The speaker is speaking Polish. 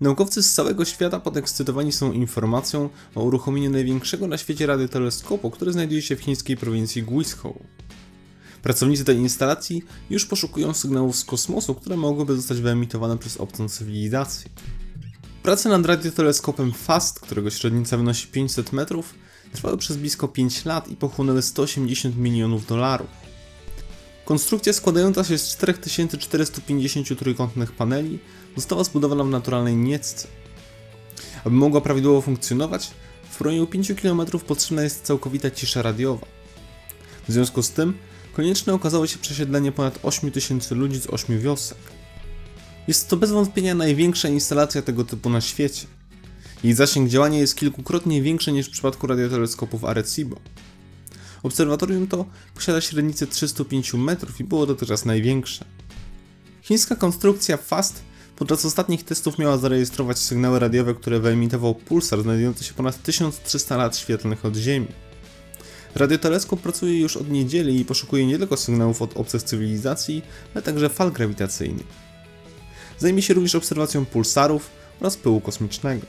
Naukowcy z całego świata podekscytowani są informacją o uruchomieniu największego na świecie radioteleskopu, który znajduje się w chińskiej prowincji Guizhou. Pracownicy tej instalacji już poszukują sygnałów z kosmosu, które mogłyby zostać wyemitowane przez obcą cywilizację. Prace nad radioteleskopem FAST, którego średnica wynosi 500 metrów, trwały przez blisko 5 lat i pochłonęły 180 milionów dolarów. Konstrukcja składająca się z 4450 trójkątnych paneli została zbudowana w naturalnej niecce. Aby mogła prawidłowo funkcjonować, w promieniu 5 km potrzebna jest całkowita cisza radiowa. W związku z tym konieczne okazało się przesiedlenie ponad 8000 ludzi z 8 wiosek. Jest to bez wątpienia największa instalacja tego typu na świecie. Jej zasięg działania jest kilkukrotnie większy niż w przypadku radioteleskopów Arecibo. Obserwatorium to posiada średnicę 305 metrów i było dotychczas największe. Chińska konstrukcja FAST podczas ostatnich testów miała zarejestrować sygnały radiowe, które wyemitował pulsar znajdujący się ponad 1300 lat świetlnych od Ziemi. Radioteleskop pracuje już od niedzieli i poszukuje nie tylko sygnałów od obcych cywilizacji, ale także fal grawitacyjnych. Zajmie się również obserwacją pulsarów oraz pyłu kosmicznego.